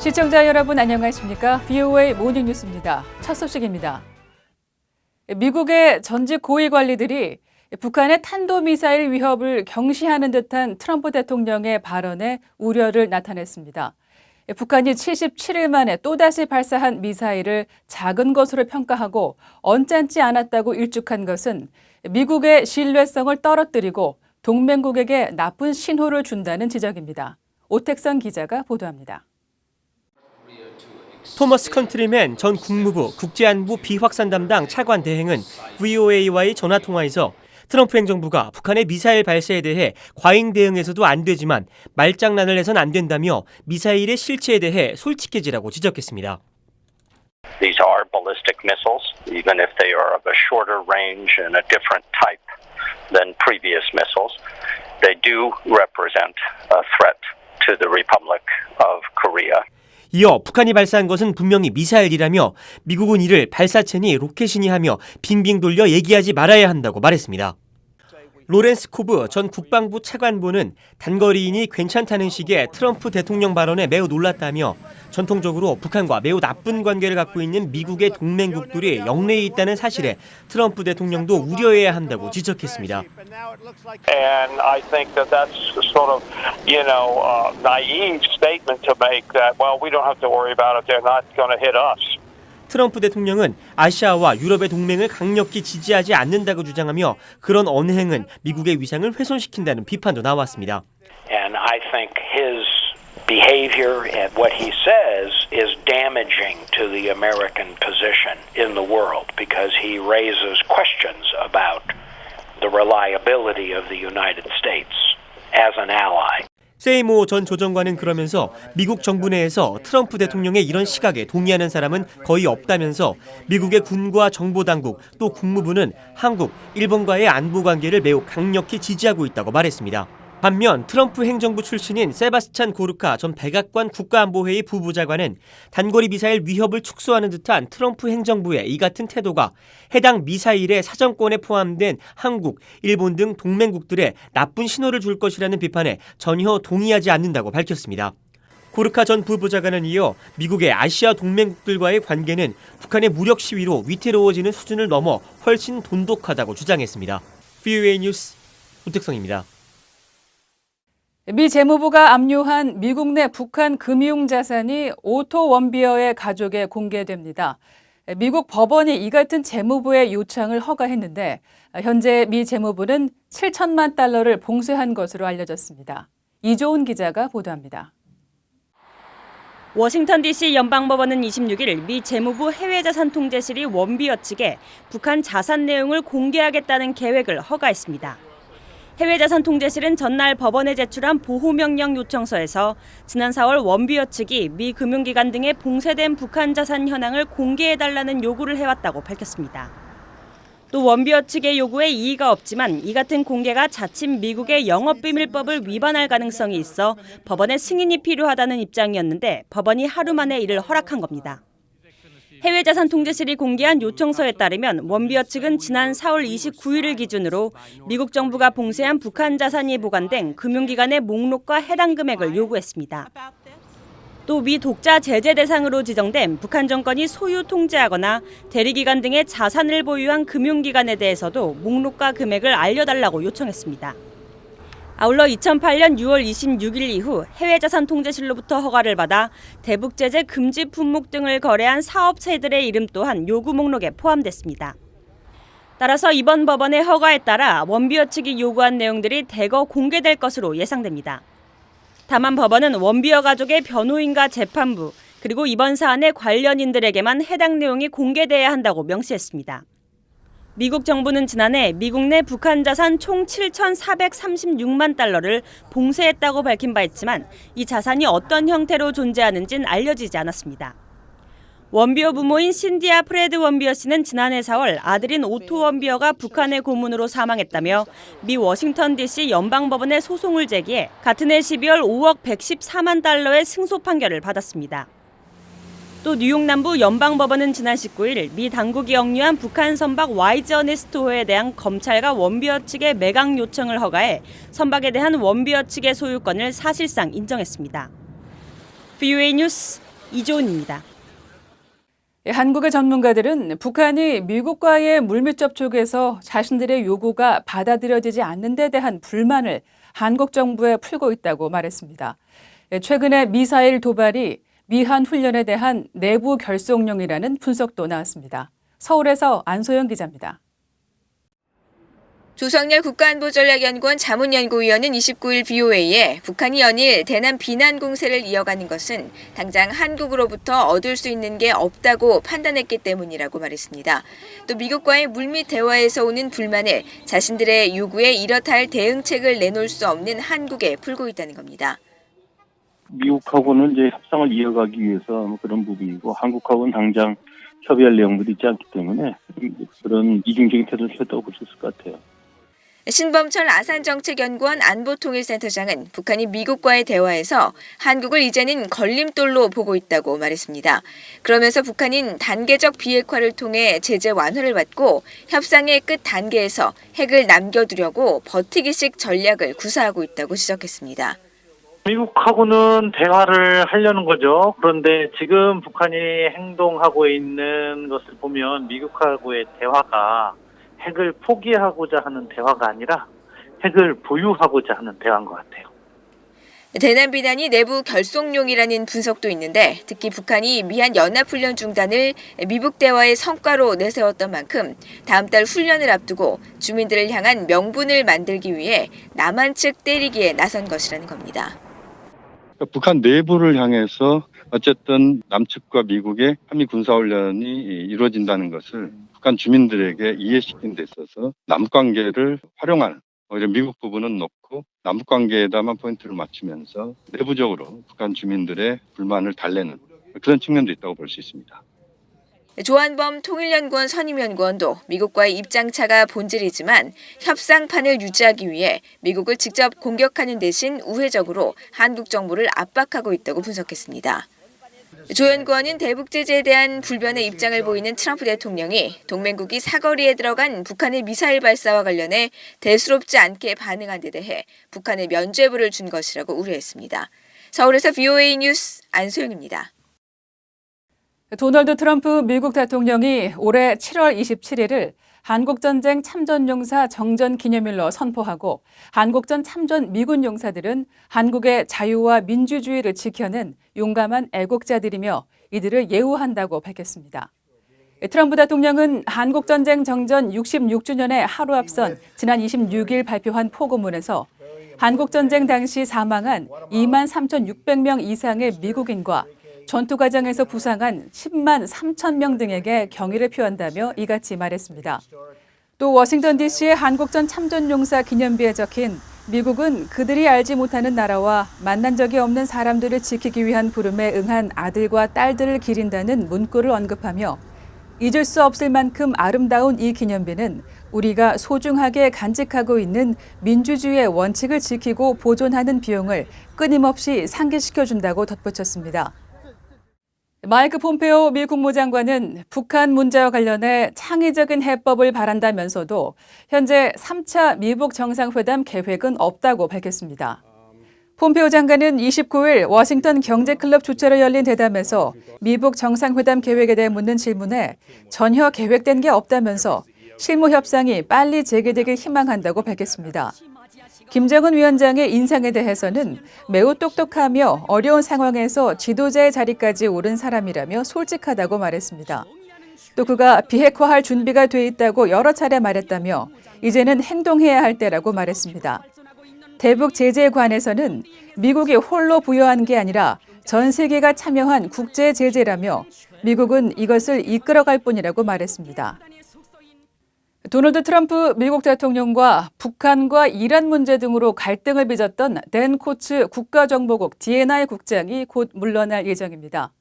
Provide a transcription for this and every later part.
시청자 여러분 안녕하십니까? VOA 모닝 뉴스입니다. 첫 소식입니다. 미국의 전직 고위 관리들이 북한의 탄도미사일 위협을 경시하는 듯한 트럼프 대통령의 발언에 우려를 나타냈습니다. 북한이 77일 만에 또다시 발사한 미사일을 작은 것으로 평가하고 언짢지 않았다고 일축한 것은 미국의 신뢰성을 떨어뜨리고 동맹국에게 나쁜 신호를 준다는 지적입니다. 오택선 기자가 보도합니다. 토머스 컨트리맨 전 국무부 국제안보 비확산 담당 차관 대행은 VOA와의 전화 통화에서 트럼프 행정부가 북한의 미사일 발사에 대해 과잉 대응해서도 안 되지만 말장난을 해선 안 된다며 미사일의 실체에 대해 솔직해지라고 지적했습니다. These are ballistic missiles, even if they are of a shorter range and a different type than previous missiles. They do represent a threat to the Republic of Korea. 이어 북한이 발사한 것은 분명히 미사일이라며 미국은 이를 발사체니 로켓이니 하며 빙빙 돌려 얘기하지 말아야 한다고 말했습니다. 로렌스 코브 전 국방부 차관보는 단거리인이 괜찮다는 식의 트럼프 대통령 발언에 매우 놀랐다며 전통적으로 북한과 매우 나쁜 관계를 갖고 있는 미국의 동맹국들이 영내에 있다는 사실에 트럼프 대통령도 우려해야 한다고 지적했습니다. And I think that that's sort of, you know, uh, naive statement to make that, well, we don't have to worry about it. They're not going to hit us. 트럼프 대통령은 아시아와 유럽의 동맹을 강력히 지지하지 않는다고 주장하며 그런 언행은 미국의 위상을 훼손시킨다는 비판도 나왔습니다. And I think his behavior and what he says is damaging to the American position in the world because he raises questions about the reliability of the United States as an ally. 세이모 전 조정관은 그러면서 미국 정부 내에서 트럼프 대통령의 이런 시각에 동의하는 사람은 거의 없다면서 미국의 군과 정보 당국 또 국무부는 한국, 일본과의 안보 관계를 매우 강력히 지지하고 있다고 말했습니다. 반면 트럼프 행정부 출신인 세바스찬 고르카 전 백악관 국가안보회의 부부장관은 단거리 미사일 위협을 축소하는 듯한 트럼프 행정부의 이 같은 태도가 해당 미사일의 사정권에 포함된 한국, 일본 등 동맹국들에 나쁜 신호를 줄 것이라는 비판에 전혀 동의하지 않는다고 밝혔습니다. 고르카 전 부부장관은 이어 미국의 아시아 동맹국들과의 관계는 북한의 무력 시위로 위태로워지는 수준을 넘어 훨씬 돈독하다고 주장했습니다. VOA 뉴스 우택성입니다. 미 재무부가 압류한 미국 내 북한 금융 자산이 오토 원비어의 가족에 공개됩니다. 미국 법원이 이 같은 재무부의 요청을 허가했는데 현재 미 재무부는 7천만 달러를 봉쇄한 것으로 알려졌습니다. 이조은 기자가 보도합니다. 워싱턴 DC 연방법원은 26일 미 재무부 해외자산 통제실이 원비어 측에 북한 자산 내용을 공개하겠다는 계획을 허가했습니다. 해외자산 통제실은 전날 법원에 제출한 보호명령 요청서에서 지난 4월 원비어 측이 미 금융기관 등에 봉쇄된 북한 자산 현황을 공개해달라는 요구를 해왔다고 밝혔습니다. 또 원비어 측의 요구에 이의가 없지만 이 같은 공개가 자칫 미국의 영업비밀법을 위반할 가능성이 있어 법원의 승인이 필요하다는 입장이었는데 법원이 하루 만에 이를 허락한 겁니다. 해외자산 통제실이 공개한 요청서에 따르면 원비어 측은 지난 4월 29일을 기준으로 미국 정부가 봉쇄한 북한 자산이 보관된 금융기관의 목록과 해당 금액을 요구했습니다. 또 미 독자 제재 대상으로 지정된 북한 정권이 소유 통제하거나 대리기관 등의 자산을 보유한 금융기관에 대해서도 목록과 금액을 알려달라고 요청했습니다. 아울러 2008년 6월 26일 이후 해외자산 통제실로부터 허가를 받아 대북제재 금지 품목 등을 거래한 사업체들의 이름 또한 요구 목록에 포함됐습니다. 따라서 이번 법원의 허가에 따라 원비어 측이 요구한 내용들이 대거 공개될 것으로 예상됩니다. 다만 법원은 원비어 가족의 변호인과 재판부 그리고 이번 사안의 관련인들에게만 해당 내용이 공개돼야 한다고 명시했습니다. 미국 정부는 지난해 미국 내 북한 자산 총 7,436만 달러를 봉쇄했다고 밝힌 바 있지만 이 자산이 어떤 형태로 존재하는지는 알려지지 않았습니다. 원비어 부모인 신디아 프레드 원비어 씨는 지난해 4월 아들인 오토 원비어가 북한의 고문으로 사망했다며 미 워싱턴 DC 연방법원에 소송을 제기해 같은 해 12월 5억 114만 달러의 승소 판결을 받았습니다. 또 뉴욕 남부 연방법원은 지난 19일 미 당국이 억류한 북한 선박 와이즈 어네스토호에 대한 검찰과 원비어 측의 매각 요청을 허가해 선박에 대한 원비어 측의 소유권을 사실상 인정했습니다. VOA 뉴스 이조은입니다. 예, 한국의 전문가들은 북한이 미국과의 물밑 접촉에서 자신들의 요구가 받아들여지지 않는 데 대한 불만을 한국 정부에 풀고 있다고 말했습니다. 예, 최근에 미사일 도발이 미한 훈련에 대한 내부 결속용이라는 분석도 나왔습니다. 서울에서 안소영 기자입니다. 조성열 국가안보전략연구원 자문연구위원은 29일 BOA에 북한이 연일 대남 비난 공세를 이어가는 것은 당장 한국으로부터 얻을 수 있는 게 없다고 판단했기 때문이라고 말했습니다. 또 미국과의 물밑 대화에서 오는 불만을 자신들의 요구에 이렇다 할 대응책을 내놓을 수 없는 한국에 풀고 있다는 겁니다. 미국하고는 이제 협상을 이어가기 위해서 뭐 그런 부분이고 한국하고는 당장 협의할 내용들이 있지 않기 때문에 그런 이중적인 태도를 취했다고 볼 수 있을 것 같아요. 신범철 아산정책연구원 안보통일센터장은 북한이 미국과의 대화에서 한국을 이제는 걸림돌로 보고 있다고 말했습니다. 그러면서 북한인 단계적 비핵화를 통해 제재 완화를 받고 협상의 끝 단계에서 핵을 남겨두려고 버티기식 전략을 구사하고 있다고 지적했습니다. 미국하고는 대화를 하려는 거죠. 그런데 지금 북한이 행동하고 있는 것을 보면 미국하고의 대화가 핵을 포기하고자 하는 대화가 아니라 핵을 보유하고자 하는 대화인 것 같아요. 대남 비난이 내부 결속용이라는 분석도 있는데 특히 북한이 미한 연합훈련 중단을 미북 대화의 성과로 내세웠던 만큼 다음 달 훈련을 앞두고 주민들을 향한 명분을 만들기 위해 남한 측 때리기에 나선 것이라는 겁니다. 북한 내부를 향해서 어쨌든 남측과 미국의 한미 군사훈련이 이루어진다는 것을 북한 주민들에게 이해시킨 데 있어서 남관계를 활용하는 오히려 미국 부분은 놓고 남북 관계에다만 포인트를 맞추면서 내부적으로 북한 주민들의 불만을 달래는 그런 측면도 있다고 볼 수 있습니다. 조한범 통일연구원 선임연구원도 미국과의 입장차가 본질이지만 협상판을 유지하기 위해 미국을 직접 공격하는 대신 우회적으로 한국 정부를 압박하고 있다고 분석했습니다. 조 연구원은 대북 제재에 대한 불변의 입장을 보이는 트럼프 대통령이 동맹국이 사거리에 들어간 북한의 미사일 발사와 관련해 대수롭지 않게 반응한 데 대해 북한에 면죄부를 준 것이라고 우려했습니다. 서울에서 VOA 뉴스 안소영입니다. 도널드 트럼프 미국 대통령이 올해 7월 27일을 한국전쟁 참전용사 정전 기념일로 선포하고 한국전 참전 미군 용사들은 한국의 자유와 민주주의를 지켜낸 용감한 애국자들이며 이들을 예우한다고 밝혔습니다. 트럼프 대통령은 한국전쟁 정전 66주년에 하루 앞선 지난 26일 발표한 포고문에서 한국전쟁 당시 사망한 2만 3,600명 이상의 미국인과 전투 과정에서 부상한 10만 3천 명 등에게 경의를 표한다며 이같이 말했습니다. 또 워싱턴 DC의 한국전 참전용사 기념비에 적힌 미국은 그들이 알지 못하는 나라와 만난 적이 없는 사람들을 지키기 위한 부름에 응한 아들과 딸들을 기린다는 문구를 언급하며 잊을 수 없을 만큼 아름다운 이 기념비는 우리가 소중하게 간직하고 있는 민주주의의 원칙을 지키고 보존하는 비용을 끊임없이 상기시켜준다고 덧붙였습니다. 마이크 폼페오 미 국무장관은 북한 문제와 관련해 창의적인 해법을 바란다면서도 현재 3차 미북 정상회담 계획은 없다고 밝혔습니다. 폼페오 장관은 29일 워싱턴 경제클럽 주최로 열린 대담에서 미북 정상회담 계획에 대해 묻는 질문에 전혀 계획된 게 없다면서 실무 협상이 빨리 재개되길 희망한다고 밝혔습니다. 김정은 위원장의 인상에 대해서는 매우 똑똑하며 어려운 상황에서 지도자의 자리까지 오른 사람이라며 솔직하다고 말했습니다. 또 그가 비핵화할 준비가 돼 있다고 여러 차례 말했다며 이제는 행동해야 할 때라고 말했습니다. 대북 제재에 관해서는 미국이 홀로 부여한 게 아니라 전 세계가 참여한 국제 제재라며 미국은 이것을 이끌어갈 뿐이라고 말했습니다. 도널드 트럼프 미국 대통령과 북한과 이란 문제 등으로 갈등을 빚었던 댄 코츠 국가정보국 DNI 국장이 곧 물러날 예정입니다.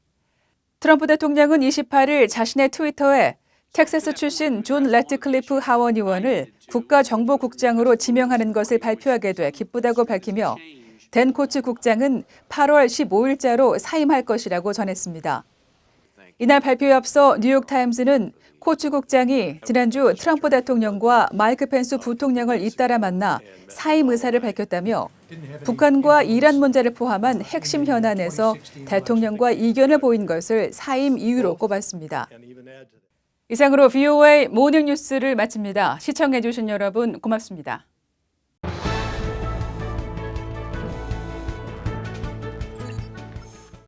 트럼프 대통령은 28일 자신의 트위터에 텍사스 출신 존 레트클리프 하원 의원을 국가정보국장으로 지명하는 것을 발표하게 돼 기쁘다고 밝히며 댄 코츠 국장은 8월 15일자로 사임할 것이라고 전했습니다. 이날 발표에 앞서 뉴욕타임스는 코츠 국장이 지난주 트럼프 대통령과 마이크 펜스 부통령을 잇따라 만나 사임 의사를 밝혔다며 북한과 이란 문제를 포함한 핵심 현안에서 대통령과 이견을 보인 것을 사임 이유로 꼽았습니다. 이상으로 VOA 모닝 뉴스를 마칩니다. 시청해주신 여러분 고맙습니다.